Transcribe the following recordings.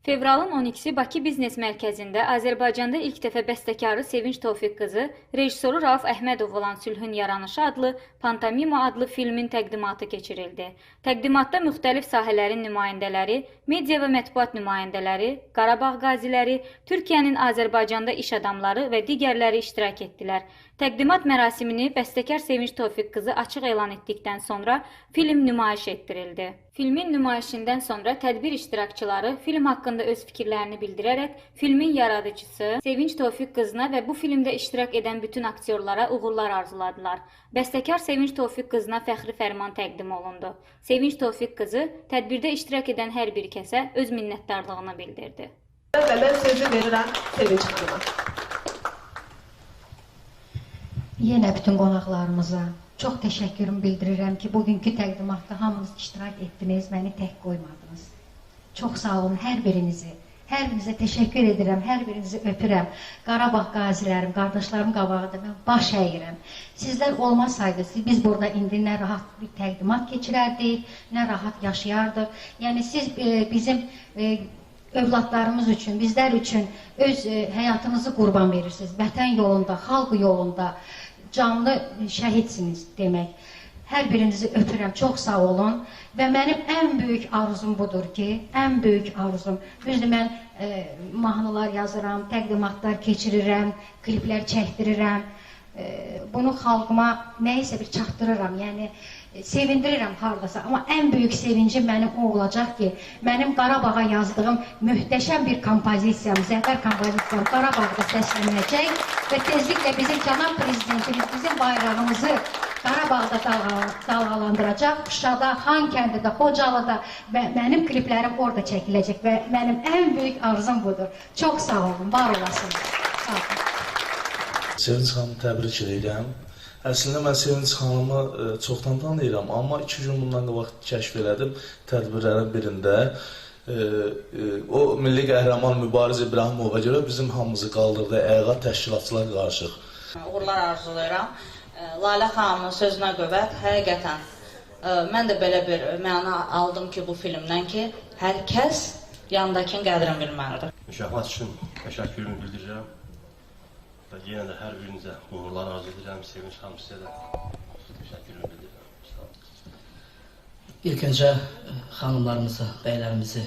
Fevralın 12-si Bakı Biznes Mərkəzində Azərbaycanda ilk dəfə bəstəkarı Sevinç Tofiq qızı, rejissoru Rauf Əhmədov olan Sülhün Yaranışı adlı Pantomima adlı filmin təqdimatı keçirildi. Təqdimatda müxtəlif sahələrin nümayəndələri, media və mətbuat nümayəndələri, Qarabağ qaziləri, Türkiyənin Azərbaycanda iş adamları və digərləri iştirak etdilər. Təqdimat mərasimini bəstəkar Sevinç Tofiq qızı açıq elan etdikdən sonra film nümayiş etdirildi. Filmin nümayişindən sonra tədbir iştirakçıları film haqqında öz fikirlərini bildirərək filmin yaradıcısı Sevinç Tofiq qızına və bu filmdə iştirak edən bütün aktyorlara uğurlar arzuladılar. Bəstəkar Sevinç Tofiq qızına fəxri fərman təqdim olundu. Sevinç Tofiq qızı tədbirdə iştirak edən hər bir kəsə öz minnətdarlığını bildirdi. Və mən sözü verirəm Sevinç xanıma. Yenə bütün qonaqlarımıza çox təşəkkürümü bildirirəm ki, bugünkü təqdimatda hamınız iştirak etdiniz, məni tək qoymadınız. Çox sağ olun hər birinizi. Hər birinizə təşəkkür edirəm, hər birinizi öpürəm. Qarabağ qazilərim, qardaşlarım qabağında mən baş əyirəm. Sizlər olmasaydınız, biz burada indi nə rahat bir təqdimat keçirərdik, nə rahat yaşayardıq. Yəni siz e, bizim e, övladlarımız üçün, bizlər üçün öz e, həyatınızı qurban verirsiniz. Vətən yolunda, xalq yolunda canlı şəhidsiniz demək. Hər birinizi öpürəm, çox sağ olun. Və mənim ən böyük arzum budur ki, ən böyük arzum. Düzdür, mən e, mahnılar yazıram, təqdimatlar keçirirəm, kliplər çəkdirirəm. E, bunu xalqıma nəyisə bir çatdırıram. Yəni e, sevindirirəm hardasa. Amma ən böyük sevincim mənim o olacaq ki, mənim Qarabağa yazdığım möhtəşəm bir kompozisiyam, zəfər kompozisiyam Qarabağda səslənəcək və tezliklə bizim cənab prezidentimiz bizim bayrağımızı Qarabağda dalğa- dalğalandıracaq, Şuşada, Xankəndidə, Xocalıda və mənim kliplərim orada çəkiləcək və mənim ən böyük arzum budur. Çox sağ olun, var olasınız. Sağ olun. Sevinç xanımı təbrik edirəm. Əslində mən Sevinç xanımı e, çoxdan tanıyıram, amma 2 gün bundan qabaq kəşf elədim tədbirlərin birində. E, e, o milli qəhrəman Mübariz İbrahimova görə bizim hamımızı qaldırdı ayağa təşkilatçılar qarışıq. uğurlar arzulayıram. Lalə xanımın sözünə qüvvət, həqiqətən e, mən də belə bir məna aldım ki, bu filmdən ki, hər kəs yandakının qədrini bilməlidir. Mükafat üçün təşəkkürümü bildirirəm. Ve yine de her birinize uğurlar arz edeceğim. Sevinç Hanım size de teşekkür ederim. İlk önce e, hanımlarımızı, beylerimizi,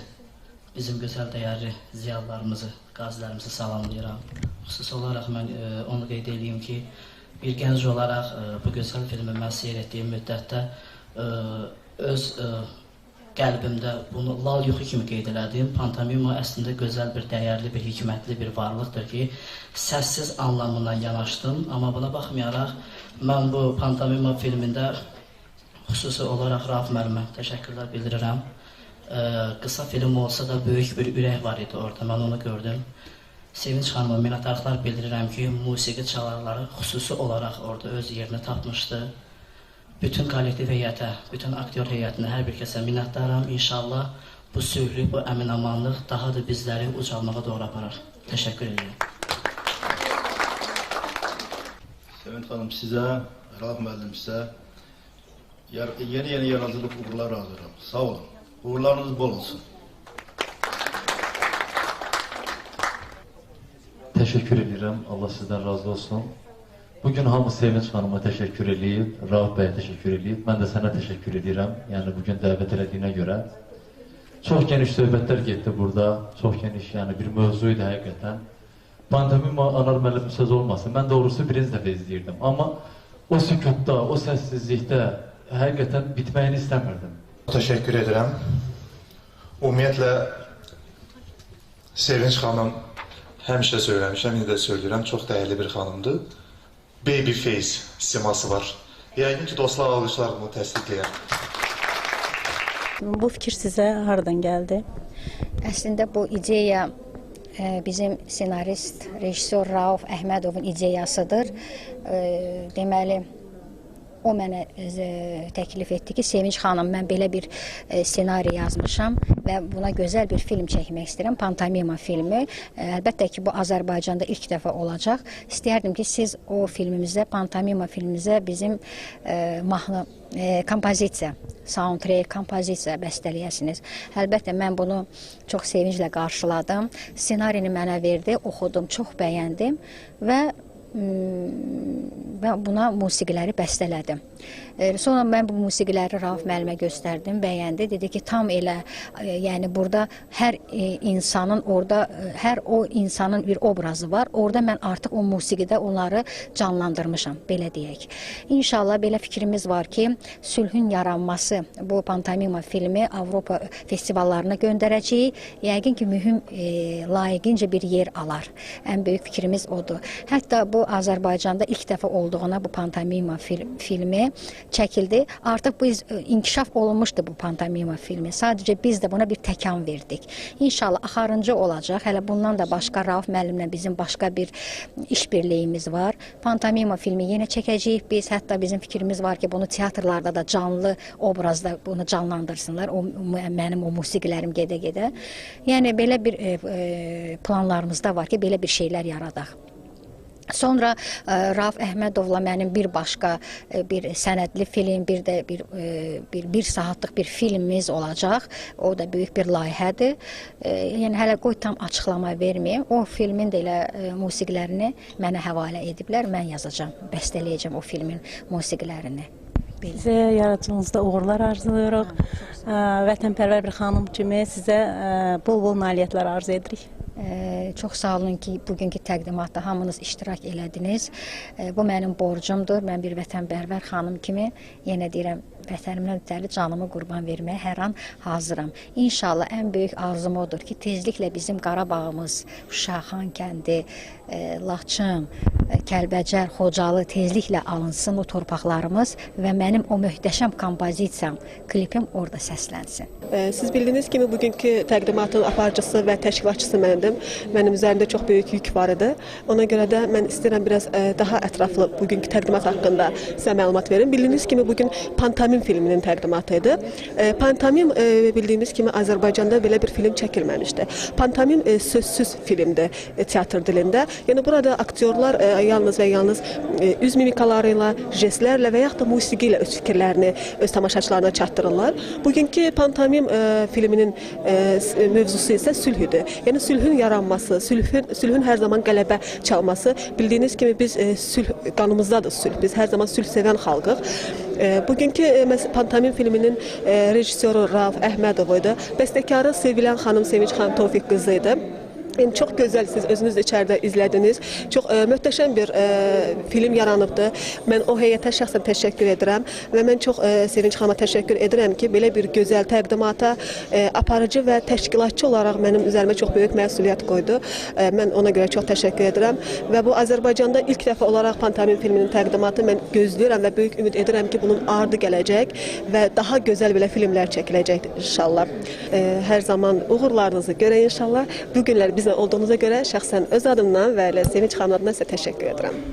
bizim gözəl dəyərli ziyalılarımızı, qazilərimizi salamlayıram. Xüsusi olaraq mən ə, onu qeyd edeyim ki, bir gənc olaraq ə, bu gözəl filmi mən seyr etdiyim müddətdə ə, öz ə, qəlbimdə bunu lal yuxu kimi qeyd elədim. Pantomima əslində gözəl bir, dəyərli bir, hikmətli bir varlıqdır ki, səssiz anlamından yanaşdım, amma buna baxmayaraq mən bu pantomima filmində Xüsusi olaraq Rauf müəllimə təşəkkürlər bildirirəm. Ə, qısa film olsa da böyük bir ürək var idi orada. Mən onu gördüm. Sevinç xanıma minnətdarlıqlar bildirirəm ki, musiqi çalarları xüsusi olaraq orada öz yerini tapmışdı. Bütün kollektiv heyətə, bütün aktyor heyətinə, hər bir kəsə minnətdaram. İnşallah bu sülhlü, bu əmin-amanlıq daha da bizləri ucalmağa doğru aparar. Təşəkkür edirəm. Sevinç xanım sizə, Rauf müəllim sizə yeni-yeni yaradıcılıq uğurlar arzulayıram. Sağ olun. Uğurlarınız bol olsun. Təşəkkür edirəm. Allah sizdən razı olsun. Bu gün hamı Sevinç xanıma təşəkkür eləyib, Rauf bəyə təşəkkür eləyib. Mən də sənə təşəkkür edirəm. Yəni bu gün dəvət elədiyinə görə. Geniş söhbətlər getdi burada. Çox geniş, yəni bir mövzu idi həqiqətən. Pantomima Anar müəllim söz olmasın. Mən doğrusu birinci dəfə izləyirdim. Amma o sükutda, o səssizlikdə həqiqətən bitməyini istəmirdim. Təşəkkür edirəm. Ümumiyyətlə Sevinç xanım həmişə söyləmişəm, indi də söyləyirəm, çox dəyərli bir xanımdır. Baby face siması var. Yəqin ki, dostlar, alqışlar bunu təsdiqləyər. Bu fikir sizə hardan gəldi? Əslində bu ideya e, bizim senarist, rejissor Rauf Əhmədovun ideyasıdır. E, Deməli o mənə e, təklif etdi ki, Sevinç xanım, mən belə bir e, ssenari yazmışam. və buna gözəl bir film çəkmək istəyirəm, pantomima filmi. Ə, Əlbəttə ki, bu Azərbaycanda ilk dəfə olacaq. İstəyərdim ki, siz o filmimizə, pantomima filmimizə bizim mahnı e, kompozisiya, soundtrack, kompozisiya bəstələyəsiniz. Əlbəttə mən bunu çox sevinclə qarşıladım. Ssenarini mənə verdi, oxudum, çox bəyəndim və və buna musiqiləri bəstələdim. Sonra mən bu musiqiləri Rauf müəllimə göstərdim, bəyəndi. Dedi ki, tam elə e, yəni burada hər e, insanın orada e, hər o insanın bir obrazı var. Orada mən artıq o musiqidə onları canlandırmışam, belə deyək. İnşallah belə fikrimiz var ki, sülhün yaranması bu pantomima filmi Avropa festivallarına göndərəcəyik. Yəqin ki, mühüm e, layiqincə bir yer alar. Ən böyük fikrimiz odur. Hətta bu Azərbaycanda ilk dəfə olduğuna bu pantomima fil filmi çəkildi. Artıq biz e, inkişaf olunmuşdu bu pantomima filmi. Sadəcə biz də buna bir təkan verdik. İnşallah axırıncı olacaq. Hələ bundan da başqa Rauf müəllimlə bizim başqa bir işbirliyimiz var. Pantomima filmi yenə çəkəcəyik biz. Hətta bizim fikrimiz var ki, bunu teatrlarda da canlı obrazda bunu canlandırsınlar. O mənim o musiqilərim gedə-gedə. Yəni belə bir e, e, planlarımızda var ki, belə bir şeylər yaradaq. Sonra ə, Rauf Əhmədovla mənim bir başqa ə, bir sənədli film, bir də bir ə, bir 1 saatlıq bir filmimiz olacaq. O da böyük bir layihədir. Ə, yəni hələ qoy tam açıqlama verməyim. O filmin də elə ə, musiqilərini mənə həvalə ediblər. Mən yazacağam, bəstələyəcəm o filmin musiqilərini. Belə. Sizə yaradıcılığınızda uğurlar arzulayırıq. Vətənpərvər bir xanım kimi sizə bol-bol nailiyyətlər arzu edirik. Çox sağ olun ki, bugünkü təqdimatda hamınız iştirak elədiniz. Bu mənim borcumdur. Mən bir vətənpərvər xanım kimi yenə deyirəm, vətənimdən ötəri canımı qurban verməyə hər an hazıram. İnşallah ən böyük arzum odur ki, tezliklə bizim Qarabağımız, Şaxan kəndi, Laçın, Kəlbəcər, Xocalı tezliklə alınsın o torpaqlarımız və mənim o möhtəşəm kompozisiyam, klipim orada səslənsin. Ee, Siz bildiyiniz kimi bugünkü təqdimatın aparıcısı və təşkilatçısı məndim. Mənim üzərimdə çox böyük yük var idi. Ona görə də mən istəyirəm biraz ə, daha ətraflı bugünkü təqdimat haqqında sizə məlumat verim. Bildiyiniz kimi bu gün Pantomim filminin təqdimatı idi. Pantomim bildiyimiz kimi Azərbaycanda belə bir film çəkilməmişdi. Pantomim sözsüz filmdir teatr dilində. Yəni burada aktyorlar ə, yalnız və yalnız ə, üz mimikaları ilə, jestlərlə və yaxud da musiqi ilə öz fikirlərini öz tamaşaçılarına çatdırırlar. Bugünkü Pantomim ə, filminin s- mövzusu isə sülhüdür. Yəni sülhün yaranması, sülhün sülhün hər zaman qələbə çalması. Bildiyiniz kimi biz sülh qanımızdadır sülh. Biz hər zaman sülh sevən xalqıq. Bugünkü Pantomim filminin rejissoru Rauf Əhmədov idi. Bəstəkarı sevilən xanım Sevinç xan Tofiq qızı idi. Yəni çox gözəl siz özünüz də içəridə izlədiniz. Çox ə, bir ə, film yaranıbdı. Mən o heyətə şəxsən təşəkkür edirəm və mən çox ə, Sevinç xanıma təşəkkür edirəm ki, belə bir gözəl təqdimata ə, aparıcı və təşkilatçı olaraq mənim üzərimə çox böyük məsuliyyət qoydu. Ə, mən ona görə çox təşəkkür edirəm və bu Azərbaycanda ilk dəfə olaraq Pantomim filminin təqdimatı mən gözləyirəm və böyük ümid edirəm ki, bunun ardı gələcək və daha gözəl belə filmlər çəkiləcək inşallah. Ə, hər zaman uğurlarınızı görək inşallah. Bu günlər bizlə olduğunuza görə şəxsən öz adımdan və elə Sevinç xanım adına sizə təşəkkür edirəm.